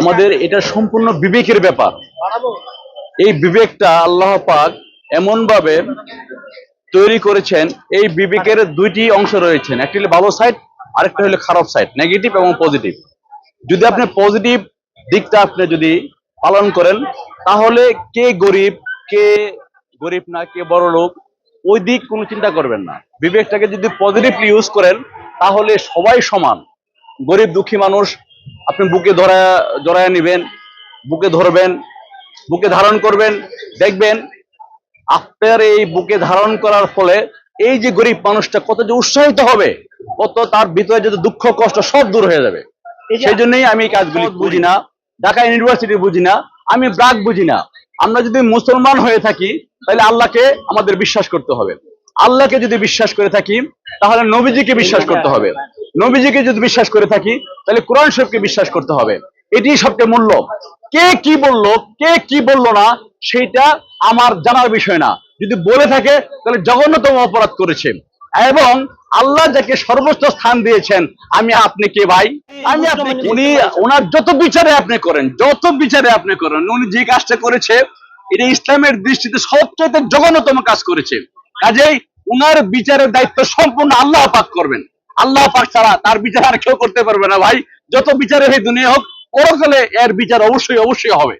আমাদের এটা সম্পূর্ণ বিবেকের ব্যাপার। এই বিবেকটা আল্লাহ পাক এমন ভাবে তৈরি করেছেন এই বিবেকের দুইটি অংশ রয়েছেন। একটি হলো ভালো সাইড আরেকটা হলো খারাপ সাইড নেগেটিভ এবং পজিটিভ যদি আপনি পজিটিভ দিকটা আপনি যদি পালন করেন তাহলে কে গরিব কে গরিব না কে বড় লোক ওই দিক কোনো চিন্তা করবেন না। বিবেকটাকে যদি পজিটিভলি ইউজ করেন তাহলে সবাই সমান। গরিব দুঃখী মানুষ আপনি বুকে ধরা জড়ায় নেবেন বুকে ধরবেন বুকে ধারণ করবেন দেখবেন আপনার এই বুকে ধারণ করার ফলে এই যে গরিব মানুষটা কত যে উৎসাহিত হবে কত তার ভিতরে যদি দুঃখ কষ্ট সব দূর হয়ে যাবে। সেই জন্যই আমি এই কাজগুলি বুঝি না ঢাকা ইউনিভার্সিটি বুঝি না আমি ব্রাক বুঝি না। আমরা যদি মুসলমান হয়ে থাকি তাহলে আল্লাহকে আমাদের বিশ্বাস করতে হবে। আল্লাহকে যদি বিশ্বাস করে থাকি তাহলে নবীজিকে বিশ্বাস করতে হবে। নবীজিকে যদি বিশ্বাস করে থাকি, তাহলে কোরআন শরীফকে বিশ্বাস করতে হবে। এটি সবচেয়ে মূল্য। কে কি বলল, কে কি বলল না, সেইটা আমার জানার বিষয় না। যদি বলে থাকে, তাহলে জঘন্যতম অপরাধ করেছে। এবং আল্লাহ যাকে সর্বোচ্চ স্থান দিয়েছেন, আমি আপনি কে ভাই? আমি আপনি উনি ওনার যত বিচারে আপনি করেন, যত বিচারে আপনি করেন, উনি যে কাজটা করেছে, এটা ইসলামের দৃষ্টিতে সবচেয়ে জঘন্যতম কাজ করেছে। কাজেই উনার বিচারের দায়িত্ব সম্পূর্ণ আল্লাহ পাক করবেন। আল্লাহ পাক ছাড়া তার বিচার আর কেউ করতে পারবে না, ভাই। যত বিচারে এই দুনিয়া হোক পরকালে এর বিচার অবশ্যই অবশ্যই হবে।